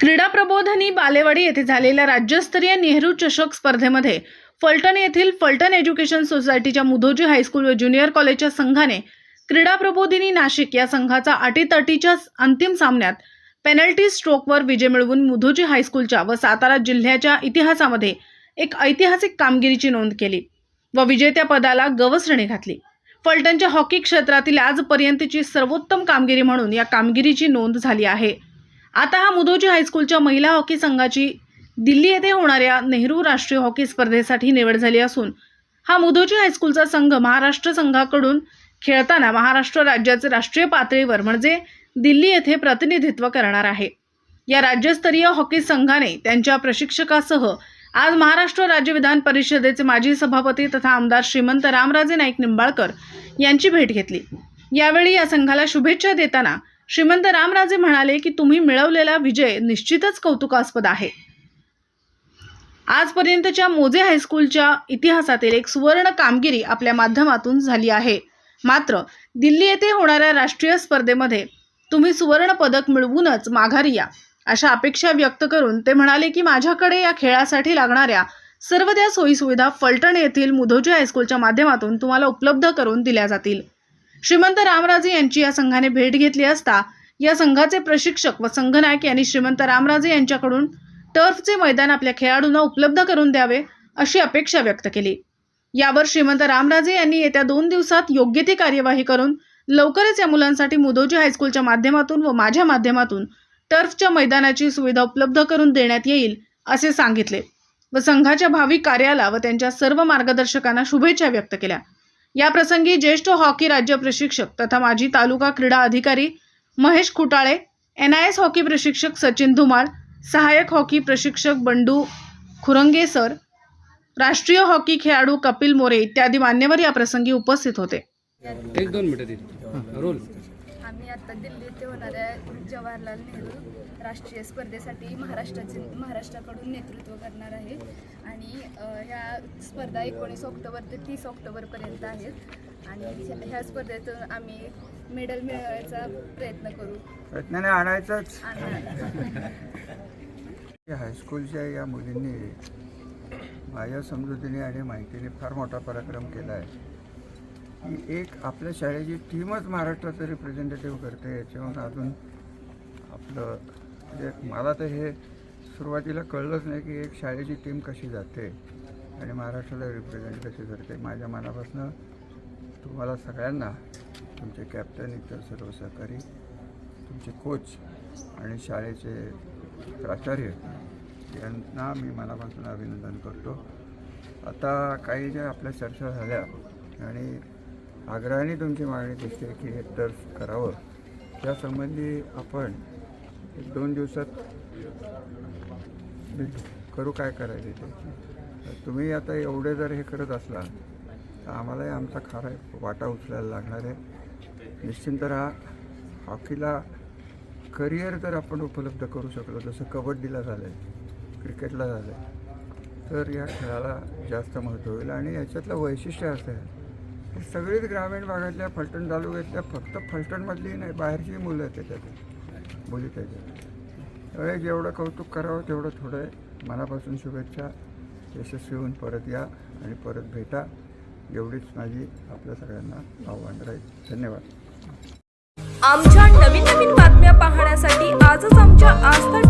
क्रीडा प्रबोधनी बालेवाडी येथे झालेल्या राज्यस्तरीय नेहरू चषक स्पर्धेमध्ये फलटण येथील फलटण एज्युकेशन सोसायटीच्या मुधोजी हायस्कूल व ज्युनियर कॉलेजच्या संघाने क्रीडा प्रबोधिनी नाशिक या संघाचा अटीतटीच्या अंतिम सामन्यात पेनल्टी स्ट्रोकवर विजय मिळवून मुधोजी हायस्कूलच्या व सातारा जिल्ह्याच्या इतिहासामध्ये एक ऐतिहासिक कामगिरीची नोंद केली व विजेत्या पदाला गवसणी घातली. फलटणच्या हॉकी क्षेत्रातील आजपर्यंतची सर्वोत्तम कामगिरी म्हणून या कामगिरीची नोंद झाली आहे. आता हा मुदोजी हायस्कूलच्या महिला हॉकी संघाची दिल्ली येथे होणाऱ्या नेहरू राष्ट्रीय हॉकी स्पर्धेसाठी निवड झाली असून हा मुदोजी हायस्कूलचा संघ महाराष्ट्र संघाकडून खेळताना महाराष्ट्र राज्याचे राष्ट्रीय पातळीवर म्हणजे दिल्ली येथे प्रतिनिधित्व करणार आहे. या राज्यस्तरीय हॉकी संघाने त्यांच्या प्रशिक्षकासह आज महाराष्ट्र राज्य विधान परिषदेचे माजी सभापती तथा आमदार श्रीमंत रामराजे नाईक निंबाळकर यांची भेट घेतली. यावेळी या संघाला शुभेच्छा देताना श्रीमंत रामराजे म्हणाले की तुम्ही मिळवलेला विजय निश्चितच कौतुकास्पद आहे. आजपर्यंतच्या मोजे हायस्कूलच्या इतिहासातील एक सुवर्ण कामगिरी आपल्या माध्यमातून झाली आहे. मात्र दिल्ली येथे होणाऱ्या राष्ट्रीय स्पर्धेमध्ये तुम्ही सुवर्ण पदक मिळवूनच माघारी या अशा अपेक्षा व्यक्त करून ते म्हणाले की माझ्याकडे या खेळासाठी लागणाऱ्या सर्व त्या सोयीसुविधा फलटण येथील मुधोजी हायस्कूलच्या माध्यमातून तुम्हाला उपलब्ध करून दिल्या जातील. श्रीमंत रामराजे यांची या संघाने भेट घेतली असता या संघाचे प्रशिक्षक व संघनायक यांनी श्रीमंत रामराजे यांच्याकडून टर्फचे मैदान आपल्या खेळाडूंना उपलब्ध करून द्यावे अशी अपेक्षा व्यक्त केली. यावर श्रीमंत रामराजे यांनी येत्या दोन दिवसात योग्य ती कार्यवाही करून लवकरच या मुलांसाठी मुदोजी हायस्कूलच्या माध्यमातून व माझ्या माध्यमातून टर्फच्या मैदानाची सुविधा उपलब्ध करून देण्यात येईल असे सांगितले व संघाच्या भावी कार्याला व त्यांच्या सर्व मार्गदर्शकांना शुभेच्छा व्यक्त केल्या. या प्रसंगी ज्येष्ठ हॉकी राज्य प्रशिक्षक तथा माजी तालुका क्रीडा अधिकारी Mahesh Khutale N I S hockey प्रशिक्षक सचिन धुमाळ सहाय्यक हॉकी प्रशिक्षक बंडू खुरंगे सर राष्ट्रीय हॉकी खेळाडू कपिल मोरे इत्यादी मान्यवर या प्रसंगी उपस्थित होते. एक दोन रोल. आम्ही आता दिल्ली येथे होणाऱ्या जवाहरलाल नेहरू राष्ट्रीय स्पर्धेसाठी महाराष्ट्राचे महाराष्ट्राकडून नेतृत्व करणार आहे. आणि ह्या स्पर्धा एकोणीस ऑक्टोबर ते तीस ऑक्टोबरपर्यंत आहेत. आणि ह्या- स्पर्धेतून आम्ही मेडल मिळवायचा प्रयत्न करू. प्रयत्नाने आणायचंच. हायस्कूलच्या या मुलींनी माझ्या समजुतीने आणि माहितीने फार मोठा पराक्रम केला आहे. की एक आपल्या शाळेची टीमच महाराष्ट्राचं रिप्रेझेंटेटिव्ह करते याच्यावर अजून आपलं म्हणजे मला तर हे सुरुवातीला कळलंच नाही की एक शाळेची टीम कशी जाते आणि महाराष्ट्राला रिप्रेझेंट कशी करते. माझ्या मनापासून तुम्हाला सगळ्यांना तुमचे कॅप्टन इतर सर्व सहकारी तुमचे कोच आणि शाळेचे प्राचार्य यांना मी मनापासून अभिनंदन करतो. आता काही ज्या आपल्या चर्चा झाल्या आणि आग्रहाने तुमची मागणी दिसते की हे टर्फ करावं. त्यासंबंधी आपण एक दोन दिवसात करू काय करायचे ते? तुम्ही आता एवढे जर हे करत असला तर आम्हालाही आमचा खारा वाटा उचलायला लागणार आहे. निश्चिंत राहा. हॉकीला करिअर जर आपण उपलब्ध करू शकलो जसं कबड्डीला झालं आहे क्रिकेटला झालं आहे तर या खेळाला जास्त महत्त्व होईल आणि याच्यातलं वैशिष्ट्य असं आहे सगळीच ग्रामीण भागातल्या फलटण तालुक्यातल्या फक्त फलटणमधली नाही बाहेरची मुलं आहेत त्याच्यात. मुली त्याच्यात. त्यामुळे जेवढं कौतुक करावं तेवढं थोडं आहे मनापासून शुभेच्छा. यशस्वी होऊन परत या आणि परत भेटा. एवढीच माझी आपल्या सगळ्यांना आव्हान राहील. धन्यवाद. आमच्या नवीन नवीन बातम्या पाहण्यासाठी आजच आमच्या आस्था